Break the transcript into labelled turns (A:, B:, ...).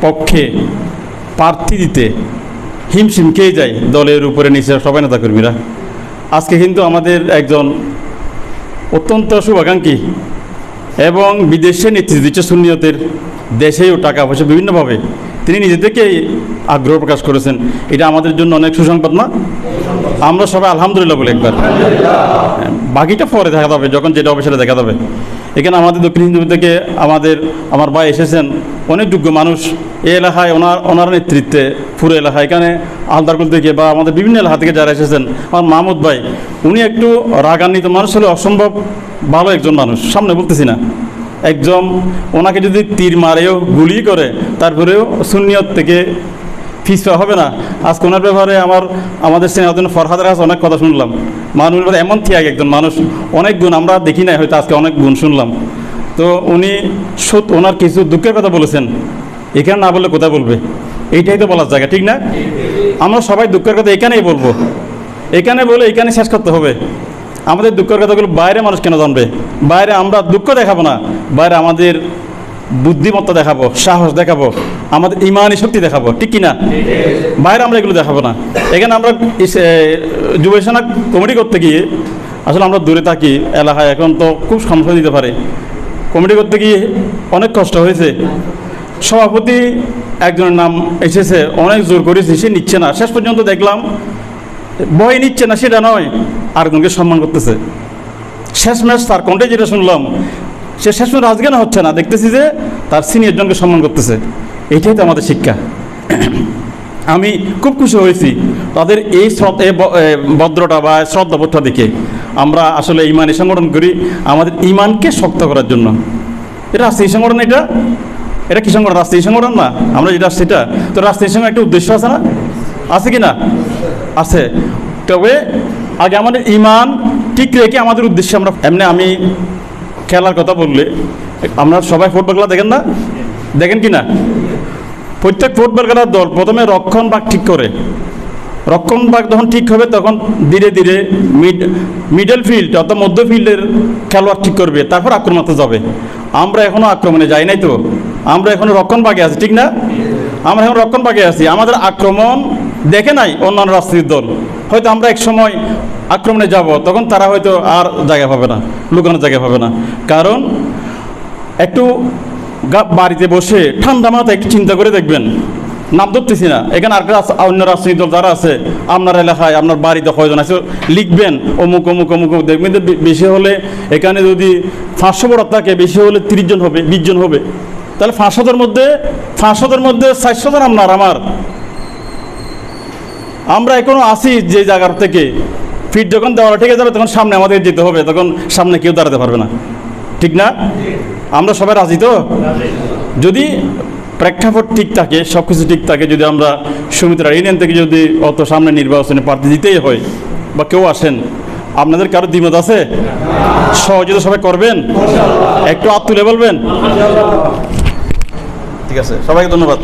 A: পক্ষে প্রার্থী দিতে হিমশিম খেয়ে যায় দলের উপরে নিচে সবাই নেতাকর্মীরা। আজকে কিন্তু আমাদের একজন অত্যন্ত শুভাকাঙ্ক্ষী এবং বিদেশে নেতৃত্ব দিচ্ছে সুন্নিয়তের দেশেও টাকা পয়সা বিভিন্নভাবে। তিনি নিজে আগ্রহ প্রকাশ করেছেন। এটা আমাদের জন্য অনেক সুসংবাদ না? আমরা সবাই আলহামদুলিল্লাহ বলি একবার। বাকিটা পরে দেখা যাবে, যখন যেটা হবে দেখা যাবে। এখানে আমাদের দক্ষিণ হিন্দু থেকে আমাদের, আমার ভাই এসেছেন অনেক যোগ্য মানুষ এই এলাকায় ওনার ওনার নেতৃত্বে পুরো এলাকা এখানে আলদারকুল থেকে বা আমাদের বিভিন্ন এলাকা থেকে যারা এসেছেন, আমার মাহমুদ ভাই, উনি একটু রাগান্বিত মানুষ হলে অসম্ভব ভালো একজন মানুষ, সামনে বলতেছি না। একজন ওনাকে যদি তীর মারেও, গুলি করে, তারপরেও সুন্নিয়ত থেকে ফিসা হবে না। আজকে ওনার ব্যাপারে আমার, আমাদের সিনেমার ফরহাদের কাছে অনেক কথা শুনলাম। মানুষ এমন থিয়াগ একজন মানুষ, অনেক গুণ আমরা দেখি নাই, হয়তো আজকে অনেক গুণ শুনলাম। তো উনি সত্য ওনার কিছু দুঃখের কথা বলেছেন। এখানে না বললে কোথায় বলবে? এইটাই তো বলার জায়গা ঠিক না? আমরা সবাই দুঃখের কথা এখানেই বলব। এখানে বলে এখানে শেষ করতে হবে। আমাদের দুঃখের কথাগুলো বাইরে মানুষ কেন জানবে? বাইরে আমরা দুঃখ দেখাবো না। বাইরে আমাদের বুদ্ধিমত্তা দেখাবো সাহস দেখাবো আমাদের ইমানি শক্তি দেখাবো ঠিক কিনা? বাইরে আমরা এগুলো দেখাবো না। এখানে আমরা ইস- এ, যুব সেনা কমিটি করতে গিয়ে আসলে আমরা দূরে থাকি এলাকায়। এখন তো খুব সমস্যা দিতে পারে। কমিটি করতে গিয়ে অনেক কষ্ট হয়েছে। সভাপতি একজনের নাম এসেছে, অনেক জোর করেছে, সে নিচ্ছে না। শেষ পর্যন্ত দেখলাম, ভয় নিচ্ছে না, সেটা নয়, আরেকজনকে সম্মান করতেছে। শেষ ম্যাচ তার কণ্ঠে যেটা শুনলাম, সে শেষ ম্যাচ রাজজ্ঞান হচ্ছে না, দেখতেছি যে তার সিনিয়র জনকে সম্মান করতেছে। এটাই তো আমাদের শিক্ষা। আমি খুব খুশি হয়েছি। তাদের এই ভদ্রতা বা শ্রদ্ধাবোধটা দেখে আমরা আসলে ইমানি সংগঠন করি, আমাদের ইমানকে শক্ত করার জন্য। এটা রাষ্ট্রীয় সংগঠন এটা? এটা কি সংগঠন? রাষ্ট্রীয় সংগঠন না। আমরা যেটা সেটা। তো রাষ্ট্রীয় সংগঠন একটা উদ্দেশ্য আছে না? আছে কি না? আছে। তবে আগে আমাদের ইমান ঠিক রেখে আমাদের উদ্দেশ্যে আমরা, এমনি আমি খেলার কথা বললে আমরা সবাই ফুটবল খেলা দেখেন না? দেখেন কি না? প্রত্যেক ফুটবল খেলার দল প্রথমে রক্ষণ ভাগ ঠিক করে। রক্ষণ ভাগ যখন ঠিক হবে, তখন ধীরে ধীরে মিড মিডল ফিল্ড অর্থাৎ মধ্য ফিল্ডের খেলোয়াড় ঠিক করবে, তারপর আক্রমণতে যাবে। আমরা এখনও আক্রমণে যাই নাই তো। আমরা এখনও রক্ষণ ভাগে আছি, ঠিক না? আমরা এখন রক্ষণ ভাগে আছি। আমাদের আক্রমণ দেখে নাই অন্যান্য রাষ্ট্রীয় দল। হয়তো আমরা এক সময় আক্রমণে যাব, তখন তারা হয়তো আর জায়গা পাবে না, লুকানোর জায়গা পাবে না। কারণ একটু বাড়িতে বসে ঠান্ডা মাথায় একটু চিন্তা করে দেখবেন। নাম ধরতেছি না। এখানে আর অন্য রাজনৈতিক দল যারা আছে, আপনার এলাকায়, আপনার বাড়িতে কয়জন আছে, লিখবেন। অমুক অমুক অমুক অমুক দেখবেন বেশি হলে এখানে যদি পাঁচশো বড় থাকে, বেশি হলে তিরিশ জন হবে, বিশ জন হবে। তাহলে পাঁচশোদের মধ্যে পাঁচশোদের মধ্যে চারশো জন আপনার, আমার। আমরা এখনও আসি যে জায়গার থেকে। ফিট যখন দেওয়া ঠিক যাবে তখন সামনে আমাদের যেতে হবে, তখন সামনে কেউ দাঁড়াতে পারবে না। ঠিক না? আমরা সবাই রাজি তো? যদি প্রেক্ষাপট ঠিক থাকে সব কিছু ঠিক থাকে, যদি আমরা সুমিত্রা ইউনিয়ন থেকে যদি অত সামনে নির্বাচনে প্রার্থী দিতেই হয় বা কেউ আসেন, আপনাদের কারও দ্বিমত আছে? সহযোগিতা সবাই করবেন? একটু আত্মুলে বলবেন? ঠিক আছে, সবাইকে ধন্যবাদ।